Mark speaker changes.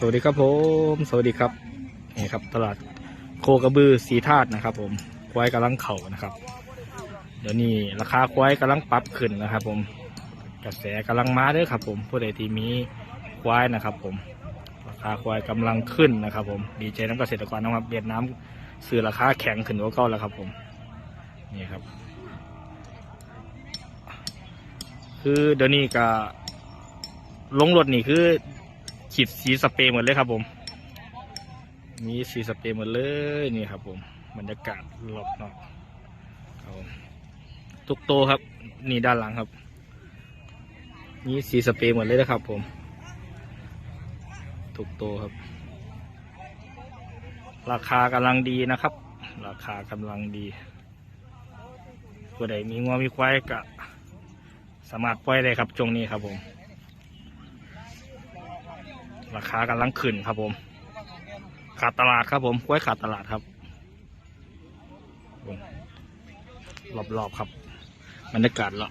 Speaker 1: สวัสดีครับผม สวัสดีครับนี่ครับ ตลาดโคกระบือสีธาตุนะครับ ผมควายกำลังเข่านะครับ เดี๋ยวนี้ราคาควายกำลังปรับขึ้นนะครับ ผมกระแสกำลังมาด้อครับ ผมผู้ใดที่มีควายนะครับ ผมราคาควายกำลังขึ้นนะครับ ผมดีใจน้ำเกษตรกรนะครับเวียดนามซื้อราคาแข็งขึ้นกว่าเก่าแล้วครับ ผมนี่ครับ คือเดี๋ยวนี้ก็ลงรถนี่คือ ฉีดสีสเปรย์หมดเลยครับผม มีสีสเปรย์หมดเลยนี่ครับผมบรรยากาศรอบนอกครับผมทุกโตครับ นี่ด้านหลังครับมีสีสเปรย์หมดเลยนะครับ ผมทุกโตครับ ราคากำลังดีนะครับ ราคากำลังดีผู้ใดมีงวมีควายก็สามารถปล่อยได้ครับช่วงนี้ครับผม ราคากำลังขึ้นครับผม ขาดตลาดครับผมกล้วยขาดตลาดครับรอบๆครับบรรยากาศละ